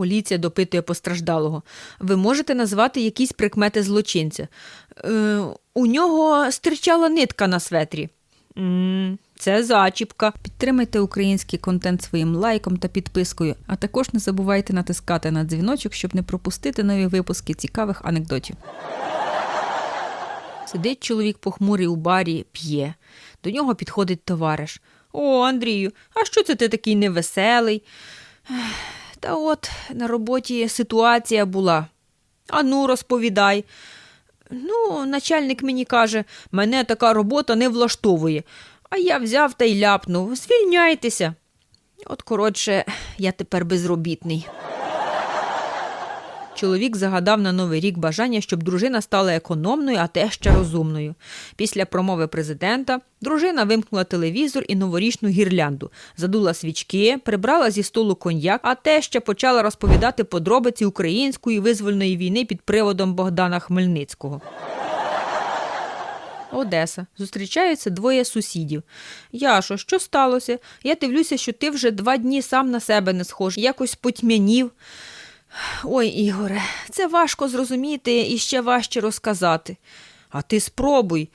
Поліція допитує постраждалого. Ви можете назвати якісь прикмети злочинця? Е, у нього стирчала нитка на светрі. м це зачіпка. Підтримайте український контент своїм лайком та підпискою, а також не забувайте натискати на дзвіночок, щоб не пропустити нові випуски цікавих анекдотів. Сидить чоловік похмурий у барі, п'є. До нього підходить товариш. О, Андрію, а що це ти такий невеселий? «Ех, Та от на роботі ситуація була. Ану, розповідай. Ну, начальник мені каже, мене така робота не влаштовує. А я взяв та й ляпнув. Звільняйтеся. От, коротше, я тепер безробітний. Чоловік загадав на новий рік бажання, щоб дружина стала економною, а теща розумною. Після промови президента дружина вимкнула телевізор і новорічну гірлянду, задула свічки, прибрала зі столу коньяк, а теща почала розповідати подробиці української визвольної війни під приводом Богдана Хмельницького. Одеса. Зустрічаються двоє сусідів. Яшо, що сталося? Я дивлюся, що ти вже два дні сам на себе не схожий, якось потьмянів. Ой, Ігоре, це важко зрозуміти і ще важче розказати. А ти спробуй.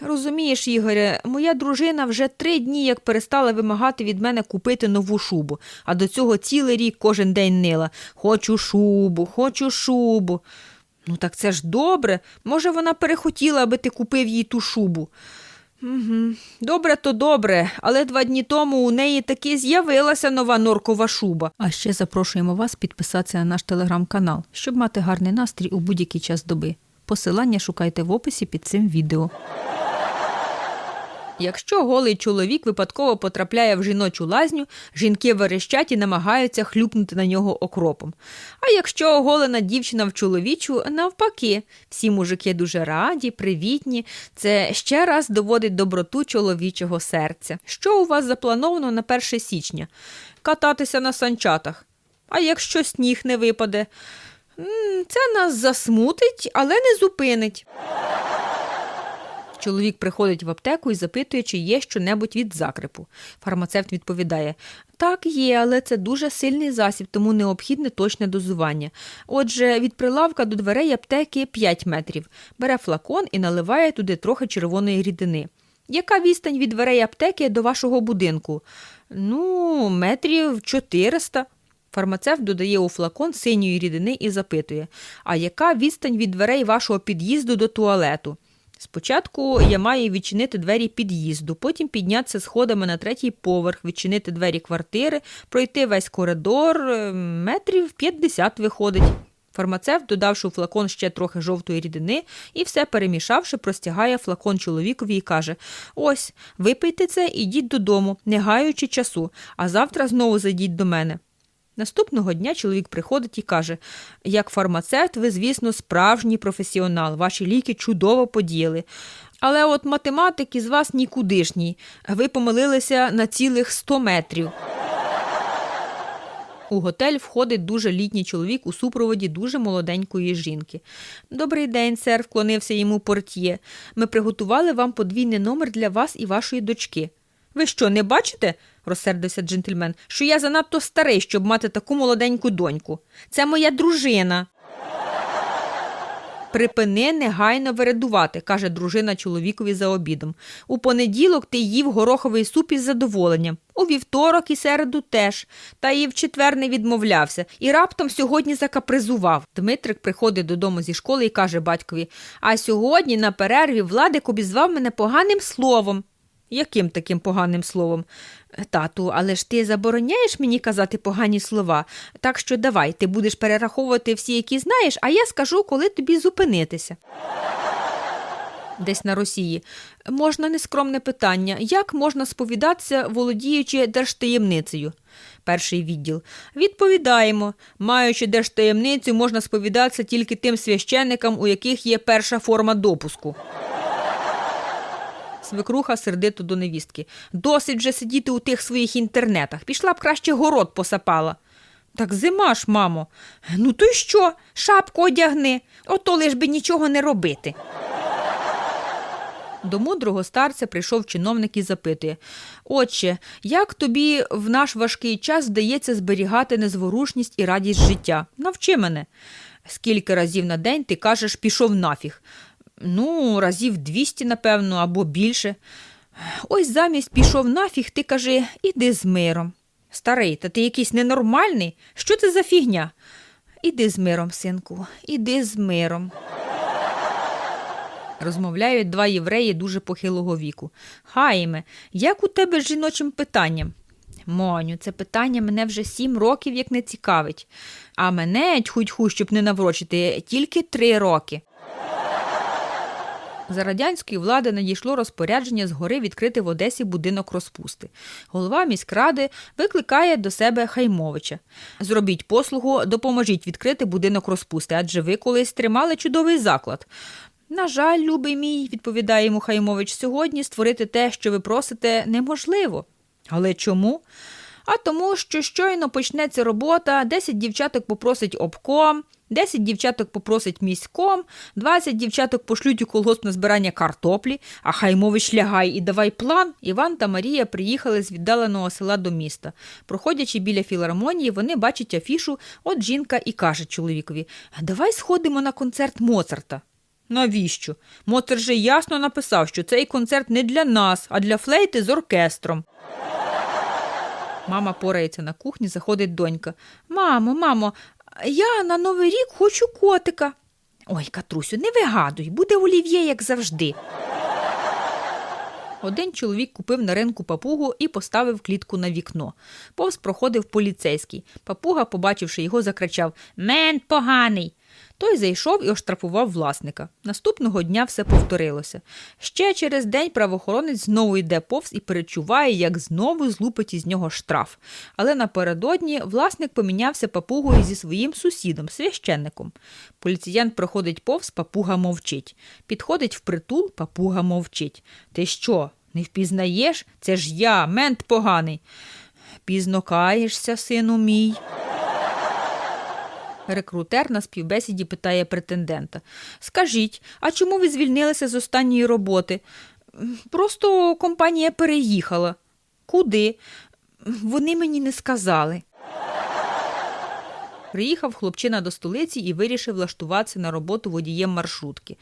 Розумієш, Ігоре, моя дружина вже три дні як перестала вимагати від мене купити нову шубу, а до цього цілий рік кожен день нила. Хочу шубу, хочу шубу. Ну, так це ж добре. Може, вона перехотіла, аби ти купив їй ту шубу. Угу. Добре, то добре, але два дні тому у неї таки з'явилася нова норкова шуба. А ще запрошуємо вас підписатися на наш телеграм-канал, щоб мати гарний настрій у будь-який час доби. Посилання шукайте в описі під цим відео. Якщо голий чоловік випадково потрапляє в жіночу лазню, жінки верещать і намагаються хлюпнути на нього окропом. А якщо оголена дівчина в чоловічу, навпаки, всі мужики дуже раді, привітні. Це ще раз доводить доброту чоловічого серця. Що у вас заплановано на 1 січня? Кататися на санчатах. А якщо сніг не випаде? Це нас засмутить, але не зупинить. Чоловік приходить в аптеку і запитує, чи є щонебудь від закрипу. Фармацевт відповідає: Так, є, але це дуже сильний засіб, тому необхідне точне дозування. Отже, від прилавка до дверей аптеки 5 метрів. Бере флакон і наливає туди трохи червоної рідини. Яка відстань від дверей аптеки до вашого будинку? Ну, метрів 400. Фармацевт додає у флакон синьої рідини і запитує: А яка відстань від дверей вашого під'їзду до туалету? Спочатку я маю відчинити двері під'їзду, потім піднятися сходами на третій поверх, відчинити двері квартири, пройти весь коридор, е, метрів 50 виходить. Фармацевт, додавши у флакон ще трохи жовтої рідини і все перемішавши, простягає флакон чоловікові і каже: Ось, випийте це і йдіть додому, не гаючи часу, а завтра знову зайдіть до мене. Наступного дня чоловік приходить і каже: як фармацевт, ви, звісно, справжній професіонал, ваші ліки чудово подіяли. Але от математик із вас нікудишній. Ви помилилися на цілих 100 метрів. У готель входить дуже літній чоловік у супроводі дуже молоденької жінки. Добрий день, сер, вклонився йому портьє. Ми приготували вам подвійний номер для вас і вашої дочки. Ви що, не бачите? розсердився джентльмен, що я занадто старий, щоб мати таку молоденьку доньку. Це моя дружина. Припини негайно вередувати, каже дружина чоловікові за обідом. У понеділок ти їв гороховий суп із задоволенням. У вівторок і середу теж. Та і в четвер не відмовлявся. І раптом сьогодні закапризував. Дмитрик приходить додому зі школи і каже батькові: А сьогодні на перерві Владик обізвав мене поганим словом. Яким таким поганим словом? Тату, але ж ти забороняєш мені казати погані слова, так що давай, ти будеш перераховувати всі, які знаєш, а я скажу, коли тобі зупинитися. Десь на Росії. Можна нескромне питання. Як можна сповідатися, володіючи держтаємницею? Перший відділ. Відповідаємо. Маючи держтаємницю, можна сповідатися тільки тим священникам, у яких є перша форма допуску. Свекруха сердито до невістки. Досить вже сидіти у тих своїх інтернетах. Пішла б краще город посапала. Так зима ж, мамо. Ну то й що? Шапку одягни, ото лиш би нічого не робити. До мудрого старця прийшов чиновник і запитує Отче, як тобі в наш важкий час вдається зберігати незворушність і радість життя? Навчи мене. Скільки разів на день ти кажеш пішов нафіг? Ну, разів 200, напевно, або більше. Ось замість пішов нафіг, ти кажи, іди з миром. Старий, та ти якийсь ненормальний? Що це за фігня? Іди з миром, синку, іди з миром. Розмовляють два євреї дуже похилого віку. Хаїме, як у тебе з жіночим питанням? Моню, це питання мене вже сім років як не цікавить. А мене, тьхуть-ху, щоб не наврочити, тільки три роки. За радянської влади надійшло розпорядження згори відкрити в Одесі будинок розпусти. Голова міськради викликає до себе Хаймовича. Зробіть послугу, допоможіть відкрити будинок розпусти, адже ви колись тримали чудовий заклад. На жаль, любий мій, відповідає йому Хаймович, сьогодні створити те, що ви просите, неможливо. Але чому? А тому, що щойно почнеться робота, 10 дівчаток попросить обком, 10 дівчаток попросить міськом, 20 дівчаток пошлють у колгосп на збирання картоплі, а Хаймович лягай і давай план. Іван та Марія приїхали з віддаленого села до міста. Проходячи біля філармонії, вони бачать афішу, от жінка і каже чоловікові: Давай сходимо на концерт Моцарта. Навіщо? Моцарт же ясно написав, що цей концерт не для нас, а для флейти з оркестром. Мама порається на кухні, заходить донька. Мамо, мамо, я на Новий рік хочу котика. Ой, Катрусю, не вигадуй, буде олів'є, як завжди. Один чоловік купив на ринку папугу і поставив клітку на вікно. Повз проходив поліцейський. Папуга, побачивши його, закричав Мент поганий. Той зайшов і оштрафував власника. Наступного дня все повторилося. Ще через день правоохоронець знову йде повз і перечуває, як знову злупить із нього штраф. Але напередодні власник помінявся папугою зі своїм сусідом, священником. Поліціянт проходить повз, папуга мовчить. Підходить впритул, папуга мовчить. Ти що, не впізнаєш? Це ж я, мент поганий. Пізно каєшся, сину мій. Рекрутер на співбесіді питає претендента. Скажіть, а чому ви звільнилися з останньої роботи? Просто компанія переїхала. Куди? Вони мені не сказали. Приїхав хлопчина до столиці і вирішив влаштуватися на роботу водієм маршрутки.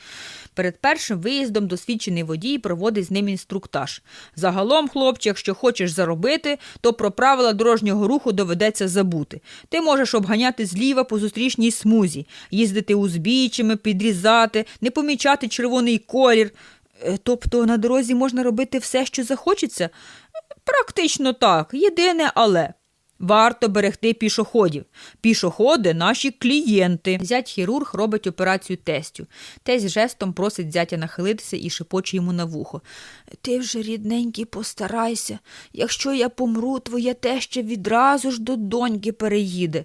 Перед першим виїздом досвідчений водій проводить з ним інструктаж. Загалом, хлопче, якщо хочеш заробити, то про правила дорожнього руху доведеться забути. Ти можеш обганяти зліва по зустрічній смузі, їздити узбіччями, підрізати, не помічати червоний колір. Е, Тобто на дорозі можна робити все, що захочеться? Практично так, єдине але. Варто берегти пішоходів. Пішоходи наші клієнти. Зять хірург робить операцію тестю. Тесть жестом просить зятя нахилитися і шепоче йому на вухо. Ти вже, рідненький, постарайся. Якщо я помру, твоє теще відразу ж до доньки переїде.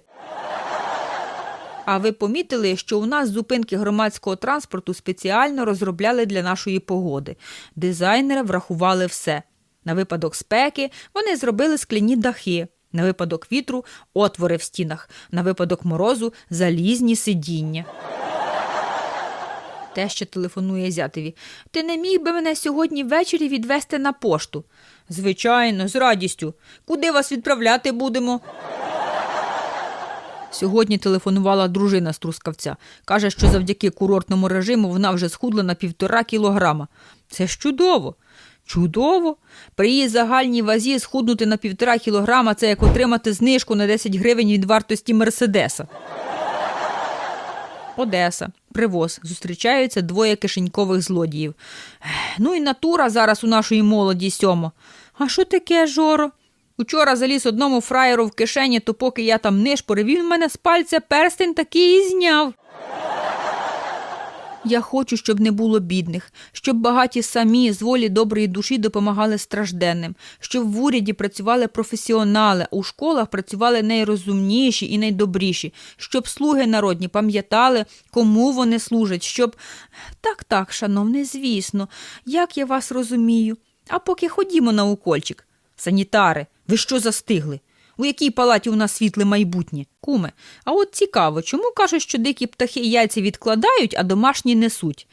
А ви помітили, що у нас зупинки громадського транспорту спеціально розробляли для нашої погоди. Дизайнери врахували все. На випадок спеки вони зробили скляні дахи. На випадок вітру отвори в стінах, на випадок морозу залізні сидіння. Те, що телефонує зятеві. Ти не міг би мене сьогодні ввечері відвести на пошту? Звичайно, з радістю. Куди вас відправляти будемо? Сьогодні телефонувала дружина з Трускавця. Каже, що завдяки курортному режиму вона вже схудла на півтора кілограма. Це ж чудово. Чудово. При її загальній вазі схуднути на півтора кілограма це як отримати знижку на 10 гривень від вартості Мерседеса. Одеса. Привоз. Зустрічаються двоє кишенькових злодіїв. Ну і натура зараз у нашої молоді сьомо. А що таке, Жоро? Учора заліз одному фраєру в кишені, то поки я там нишпорив, він в мене з пальця перстень такий і зняв. Я хочу, щоб не було бідних, щоб багаті самі з волі доброї душі допомагали стражденним, щоб в уряді працювали професіонали, у школах працювали найрозумніші і найдобріші, щоб слуги народні пам'ятали, кому вони служать, щоб. Так, так, шановне, звісно, як я вас розумію. А поки ходімо на укольчик. Санітари, ви що застигли? У якій палаті у нас світле майбутнє? Куме, а от цікаво, чому кажуть, що дикі птахи яйця відкладають, а домашні несуть?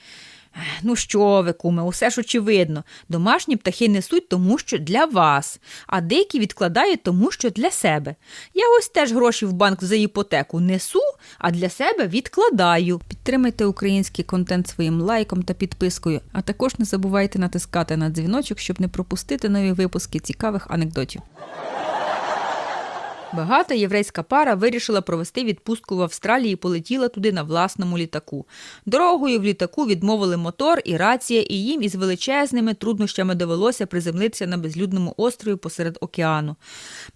Ну що ви, куме, усе ж очевидно. Домашні птахи несуть тому, що для вас, а деякі відкладають тому, що для себе. Я ось теж гроші в банк за іпотеку несу, а для себе відкладаю. Підтримайте український контент своїм лайком та підпискою, а також не забувайте натискати на дзвіночок, щоб не пропустити нові випуски цікавих анекдотів. Багата єврейська пара вирішила провести відпустку в Австралії і полетіла туди на власному літаку. Дорогою в літаку відмовили мотор і рація, і їм із величезними труднощами довелося приземлитися на безлюдному острові посеред океану.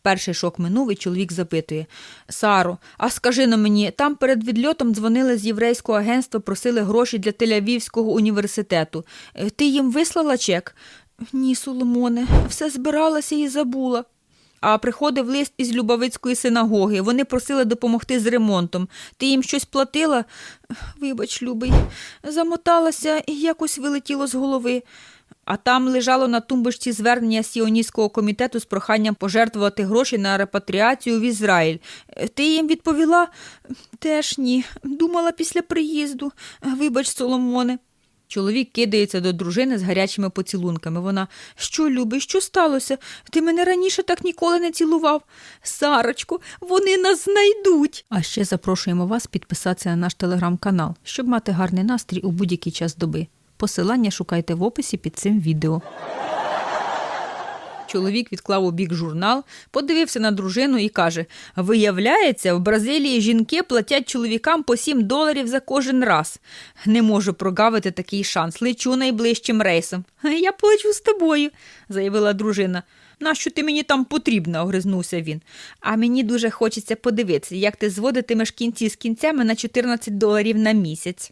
Перший шок минув, і чоловік запитує: Саро, а скажи на мені, там перед відльотом дзвонили з єврейського агентства, просили гроші для Тель-Авівського університету. Е, Ти їм вислала чек? Ні, Соломоне, все збиралася і забула. А приходив лист із Любавицької синагоги. Вони просили допомогти з ремонтом. Ти їм щось платила? Вибач, любий, замоталася і якось вилетіло з голови. А там лежало на тумбочці звернення Сіоністського комітету з проханням пожертвувати гроші на репатріацію в Ізраїль. Ти їм відповіла? Теж ні. Думала після приїзду. Вибач, Соломоне. Чоловік кидається до дружини з гарячими поцілунками. Вона що, любий, що сталося? Ти мене раніше так ніколи не цілував. Сарочку, вони нас знайдуть. А ще запрошуємо вас підписатися на наш телеграм-канал, щоб мати гарний настрій у будь-який час доби. Посилання шукайте в описі під цим відео. Чоловік відклав у бік журнал, подивився на дружину і каже: Виявляється, в Бразилії жінки платять чоловікам по 7 доларів за кожен раз. Не можу прогавити такий шанс. Лечу найближчим рейсом. Я полечу з тобою, заявила дружина. Нащо ти мені там потрібна? огризнувся він. А мені дуже хочеться подивитися, як ти зводитимеш кінці з кінцями на 14 доларів на місяць.